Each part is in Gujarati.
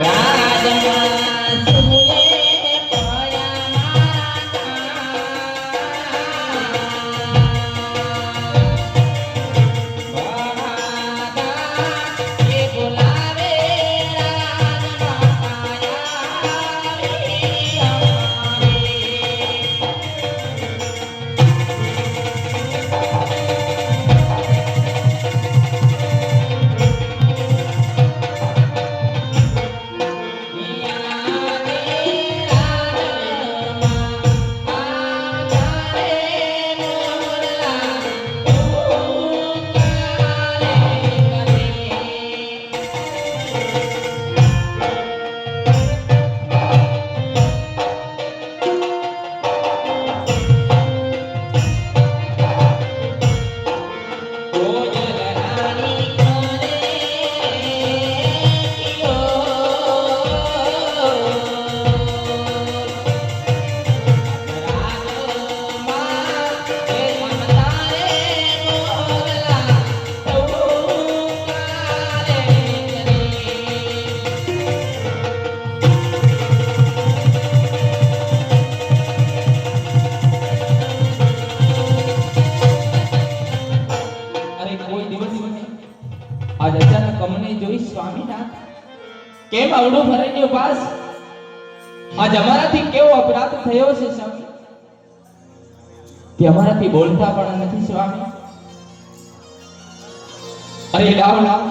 ராஜன் આજ અચાનક અમને જોઈ સ્વામીનાથ. કેમ અવડો ભરાઈ ઉપાસ? આજ અમારાથી કેવો અપરાધ થયો છે સ્વામી? તે અમારાથી બોલતા પણ નથી સ્વામી. અરે લાવ લાવ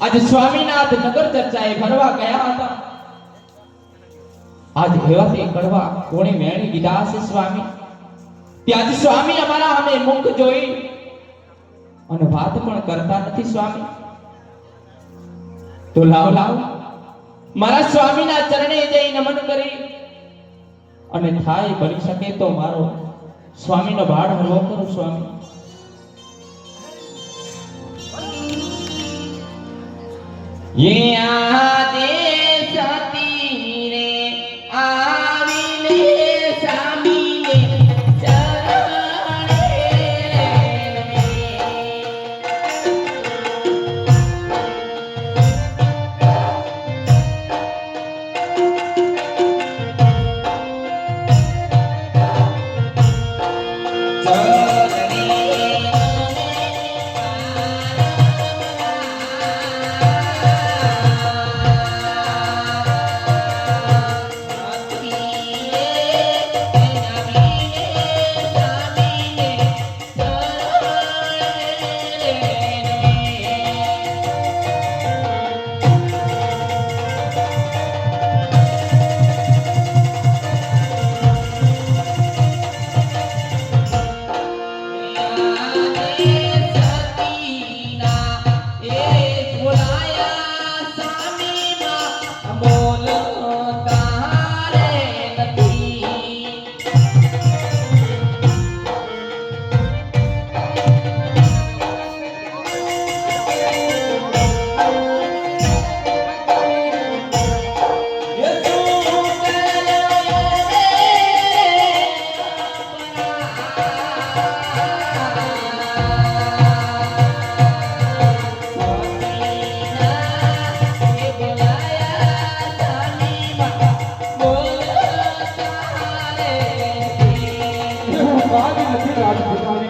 આજ સ્વામીનાથ નગર ચર્ચાએ ફરવા ગયા હતા. આજ હેવાથી કડવા કોણે મેળી દીધા છે સ્વામી? ત્યાં સ્વામી અમારા અમે મુખ જોઈ અને વાત પણ કરતા નથી સ્વામી. તો લાવ લાવ. મારા સ્વામીના ચરણે જઈ નમન કરી. અને થાય બની શકે તો મારો સ્વામીનો ભાડ હરવો કરું સ્વામી. યા আছে রাজভূষণ